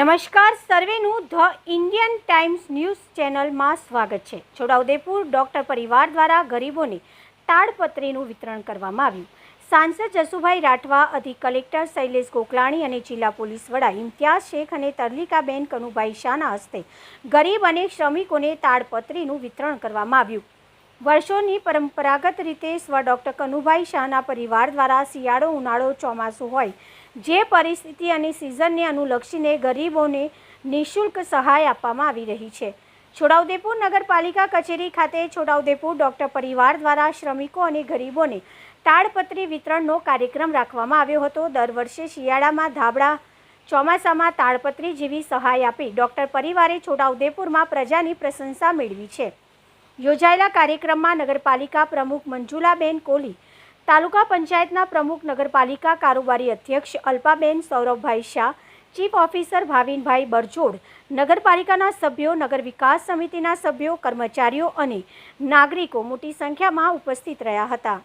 નમસ્કાર, સર્વેનું the Indian Times news ચેનલમાં સ્વાગત છે. છોટાઉદેપુર ડૉક્ટર પરિવાર દ્વારા ગરીબોને તાડપત્રીનું વિતરણ કરવામાં આવ્યું. સાંસદ જસુભાઈ રાઠવા, અધિક કલેક્ટર શૈલેષ ગોકલાણી અને જિલ્લા પોલીસ વડા ઇમ્તિયાઝ શેખ અને તરલિકાબેન કનુભાઈ શાહના હસ્તે ગરીબ અને શ્રમિકોને તાડપત્રીનું વિતરણ કરવામાં આવ્યું. વર્ષોની પરંપરાગત રીતે સ્વ ડૉક્ટર કનુભાઈ શાહના પરિવાર દ્વારા શિયાળો ઉનાળો ચોમાસું હોય, જે પરિસ્થિતિ અને સિઝનને અનુલક્ષીને ગરીબોને નિઃશુલ્ક સહાય આપવામાં આવી રહી છે. છોટાઉદેપુર નગરપાલિકા કચેરી ખાતે છોટાઉદેપુર ડૉક્ટર પરિવાર દ્વારા શ્રમિકો અને ગરીબોને તાડપત્રી વિતરણનો કાર્યક્રમ રાખવામાં આવ્યો હતો. દર વર્ષે શિયાળામાં ધાબળા ચોમાસામાં તાડપત્રી જેવી સહાય આપી ડૉક્ટર પરિવારે છોટાઉદેપુરમાં પ્રજાની પ્રશંસા મેળવી છે. યોજાયેલા કાર્યક્રમમાં નગરપાલિકા પ્રમુખ મંજુલાબેન કોહલી તાલુકા પંચાયતના પ્રમુખ નગરપાલિકા કારોબારી અધ્યક્ષ અલ્પાબેન સૌરભભાઈ શાહ, ચીફ ઓફિસર ભાવિનભાઈ બરજોડ, નગરપાલિકાના સભ્યો, નગર વિકાસ સમિતિના સભ્યો, કર્મચારીઓ અને નાગરિકો મોટી સંખ્યામાં ઉપસ્થિત રહ્યા હતા.